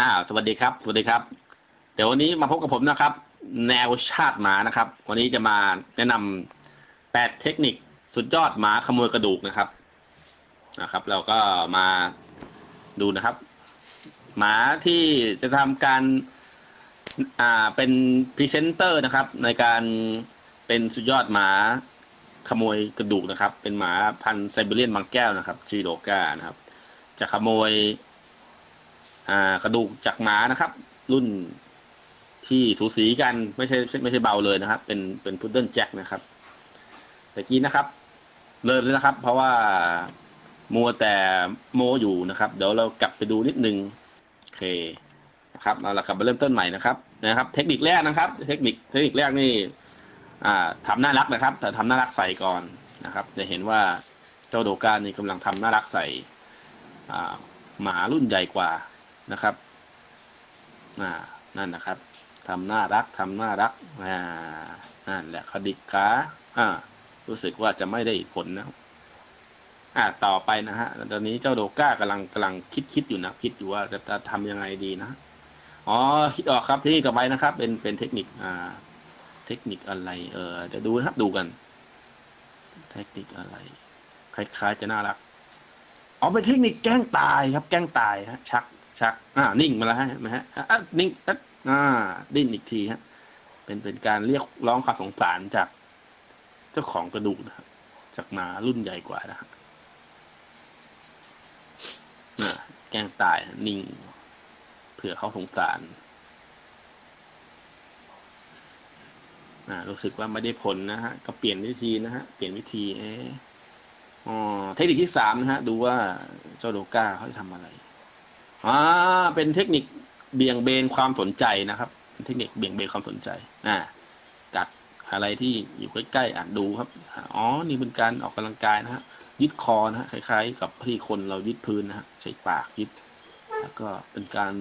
อ่า สวัสดีครับ สวัสดีครับ เดี๋ยววันนี้มาพบกับผมนะครับ แนวชาติหมานะครับ วันนี้จะมาแนะนำแปดเทคนิคสุดยอดหมาขโมยกระดูกนะครับ นะครับ เราก็มาดูนะครับ หมาที่จะทำการ อ่า เป็นพรีเซนเตอร์นะครับ ในการเป็นสุดยอดหมาขโมยกระดูกนะครับ เป็นหมาพันธุ์ไซบีเรียนบางแก้วนะครับชีโดกานะครับ จะขโมย อ่ากระดูกจากหมานะครับ รุ่นที่สูสีกันไม่ใช่ไม่ใช่เบาเลยนะครับ เป็นเป็นพุดเดิ้ลแจ็คนะครับต่กี้นะครับ เริ่มเลยนะครับ เพราะว่ามัวแต่โมอยู่นะครับ เดี๋ยวเรากลับไปดูนิดนึงโอเคนะครับเอาละกลับมาเริ่มต้นใหม่นะครับ นะครับ เทคนิคแรกนะครับ เทคนิคเทคนิคแรกนี่ อ่าทำน่ารักนะครับ แต่ทำน่ารักใส่ก่อนนะครับ จะเห็นว่าเจ้าโดกานี่กำลังทำน่ารักใส่ อ่า หมารุ่นใหญ่กว่า นะครับอ่านั่นนะครับทำน่ารักทำน่ารักอ่านั่นแหละขดิกขาอ่า รู้สึกว่าจะไม่ได้ผลนะอ่าต่อไปนะฮะตอนนี้เจ้าโดก้ากำลังกำลังคิดคิดอยู่นะคิดอยู่ว่าจะจะทำยังไงดีนะอ๋อคิดออกครับที่นี่ต่อไปนะครับ เป็นเป็นเทคนิคอ่า เทคนิคอะไร เออจะดูนะครับดูกัน เทคนิคอะไร คล้ายๆจะน่ารักอ๋อเป็นเทคนิคแกล้งตายครับ แกล้งตายฮะชัก ชัก อ่า นิ่งมาแล้วฮะเห็นไหมฮะอะนิ่งอะอ่า ดิ้นอีกทีฮะ เป็นเป็นการเรียกร้องความสงสารจากเจ้าของกระดูกนะครับ จากหมารุ่นใหญ่กว่านะครับแกล้งตายนิ่ง เผื่อเขาสงสารอ่ารู้สึกว่าไม่ได้ผลนะฮะ ก็เปลี่ยนวิธีนะฮะ เปลี่ยนวิธีเอออ๋อเทคนิคที่สามนะฮะ ดูว่าเจ้าโดก้าเขาจะทำอะไร อ่า เป็นเทคนิคเบี่ยงเบนความสนใจนะครับ เทคนิคเบี่ยงเบนความสนใจ อ่าจัดอะไรที่อยู่ใกล้ๆอ่านดูครับ อ๋อ นี่เป็นการออกกำลังกายนะฮะ ยึดคอนะฮะ คล้ายๆ กับที่คนเรายึดพื้นนะฮะ ใช้ปากยึด แล้วก็เป็นการ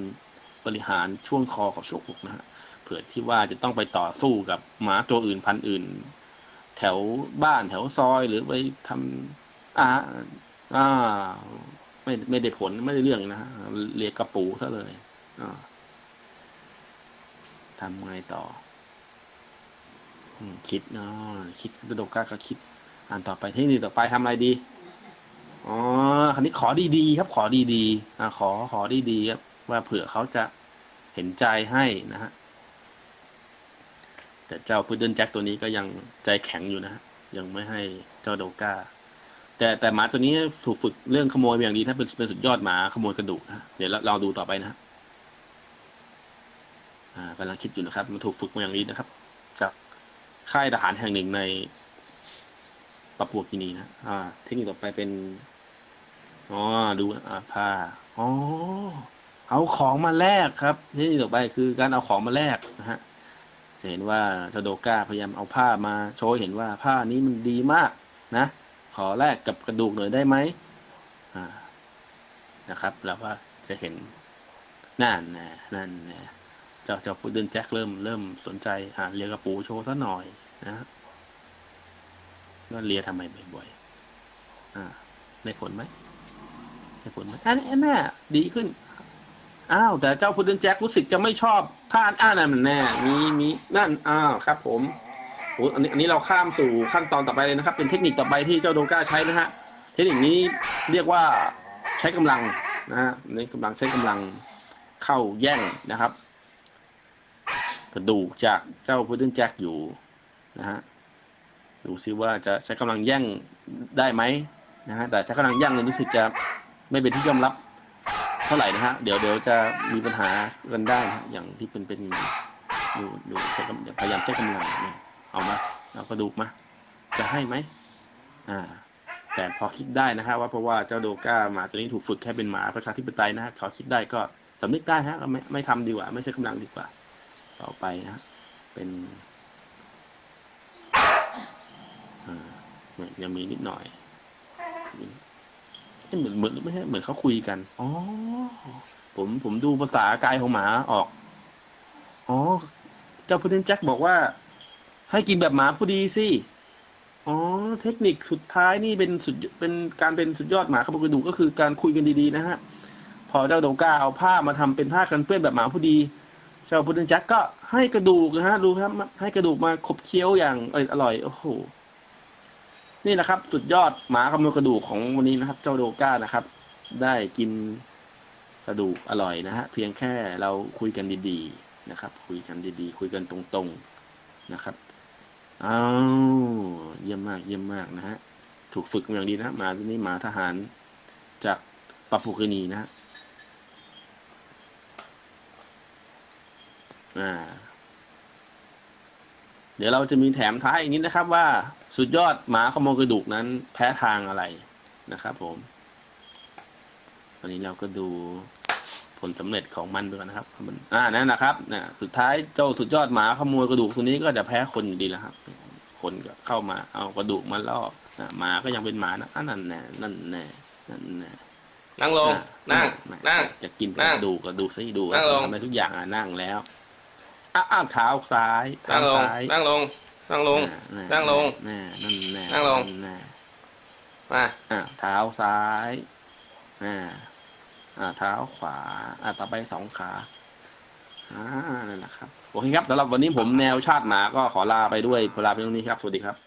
บริหารช่วงคอกับช่วงอกนะฮะ เผื่อที่ว่าจะต้องไปต่อสู้กับหมาตัวอื่นพันอื่น แถวบ้านแถวซอยหรือไปทำอ่าอ่า ไม่ไม่ได้ผลไม่ได้เรื่องนะฮะเรียกกระปูซะเลยอทำไงต่อคิดเนาะคิดกระโดกก้าก็คิด อ่านต่อไปเทคนิคต่อไปทำอะไรดีอ๋อคันนี้ขอดีๆครับ ขอดีๆอ่าขอขอดีๆครับว่าเผื่อเขาจะเห็นใจให้นะฮะแต่เจ้าพุดเดิ้ลแจ็คตัวนี้ก็ยังใจแข็งอยู่นะฮะยังไม่ให้เจ้าโดก้า แต่แต่หมาตัวนี้ถูกฝึกเรื่องขโมยอย่างดีถ้าเป็นเป็นสุดยอดหมาขโมยกระดูกนะเดี๋ยวเราดูต่อไปนะฮะอ่ากำลังคิดอยู่นะครับ มันถูกฝึกมาอย่างดีนะครับ จากค่ายทหารแห่งหนึ่งในปาปัวกินีนะอ่า เทคนิคต่อไปเป็นอ๋อดูอ่าผ้าอ๋อเอาของมาแลกครับเทคนิคต่อไปคือการเอาของมาแลกนะฮะเห็นว่าทาโดก้าพยายามเอาผ้ามาโชว์เห็นว่าผ้านี้มันดีมากนะ ขอแลกกับกระดูกหน่อยได้ไหมนะครับแล้วว่าจะเห็นนั่นนะนั่นนะเจ้าเจ้าพุดเดิลแจ็คเริ่มเริ่มสนใจอ่าเลียกระปูโชว์ซะหน่อยนะว่าเลียทำไมบ่อยๆอ่าได้ผลไหมได้ผลไหมอันนี้แม่ดีขึ้นอ้าวแต่เจ้าพุดเดิลแจ็ครู้สึกจะไม่ชอบท่าอ่านั่นมันแน่มีมีนั่นอ้าวครับ ผม อันนี้อันนี้เราข้ามสู่ขั้นตอนต่อไปเลยนะครับ เป็นเทคนิคต่อไปที่เจ้าโดก้าใช้นะฮะเทคนิคนี้เรียกว่าใช้กำลังนะฮะในกำลังใช้กำลังเข้าแย่งนะครับ กระดูกจากเจ้าพุดดิ้ลแจ็คอยู่นะฮะดูซิว่าจะใช้กำลังแย่งได้ไหมนะฮะแต่ใช้กำลังแย่งเนี่ยรู้สึกจะไม่เป็นที่ยอมรับเท่าไหร่นะฮะเดี๋ยวเดี๋ยวจะมีปัญหากันได้นะอย่างที่เป็นเป็นดูดูใช้กำพยายามใช้กำลังเนี่ย เอามาเอากระดูกมา จะให้ไหมอ่า แต่พอคิดได้นะฮะว่าเพราะว่าเจ้าโดก้าหมาตัวนี้ถูกฝึกแค่เป็นหมาประชาธิปไตยนะฮะเขาคิดได้ก็สำนึกได้ฮะไม่ไม่ทำดีกว่า ไม่ใช่กำลังดีกว่า ต่อไปนะเป็นอ่าเหมือนยังมีนิดหน่อยเหมือนเหมือนไม่ใช่เหมือนเขาคุยกัน อ๋อ ผมผมดูภาษากายของหมาออก อ๋อ เจ้าพุดเดิ้ลแจ็คบอกว่า ให้กินแบบหมาผู้ดีสิอ๋อ เทคนิคสุดท้ายนี่เป็นสุดเป็นการเป็นสุดยอดหมาขโมยกระดูกก็คือการคุยกันดีๆนะฮะ พอเจ้าโดก้าเอาผ้ามาทำเป็นผ้ากันเปื้อนแบบหมาผู้ดีเจ้าพุดเดิ้ลแจ็คก็ให้กระดูกนะฮะดูครับ ให้กระดูกมาขบเคี้ยวอย่างอร่อยโอ้โหนี่แหละครับ สุดยอดหมาขโมยกระดูกของวันนี้นะครับ เจ้าโดก้านะครับ ได้กินกระดูกอร่อยนะฮะเพียงแค่เราคุยกันดีๆนะครับ คุยกันดีๆ คุยกันตรงๆนะครับ อ้าวเยี่ยมมาก เยี่ยมมากนะฮะ ถูกฝึกมาอย่างดีนะหมาตัวนี้หมาทหารจากปาปุกินีนะฮะอ่า เดี๋ยวเราจะมีแถมท้ายอีกนิดนะครับ ว่าสุดยอดหมาขโมยกระดูกนั้น แพ้ทางอะไรนะครับผมวันนี้เราก็ดู ผลสำเร็จของมันด้วยนะครับมันอ่านั่นนะครับเนี่ยสุดท้ายเจ้าสุดยอดหมาขโมยกระดูกตัวนี้ก็จะแพ้คนอยู่ดีแล้วครับ คนก็เข้ามาเอากระดูกมาล่ออะหมาก็ยังเป็นหมานะอะนั่นแน่นั่นแน่นั่นแน่นั่งลงอะนั่งแหม่นั่ง จะกินนั่งกระดูกกระดูกซะดูนั่งลงทำอะไรทุกอย่างอะนั่งแล้วอะอ้าวเท้าซ้ายเท้านั่งลงซ้ายนั่งลง นั่งลงอะนั่งลงแน่นั่นแน่นั่งลงแน่มาอะเท้าซ้ายอ่า อ่าเท้าขวา อ่าต่อไปสองขาอ่านั่นแหละครับ โอเคครับสำหรับวันนี้ผมแนวชาติหมาก็ขอลาไปด้วยลาไปตรงนี้ครับ สวัสดีครับ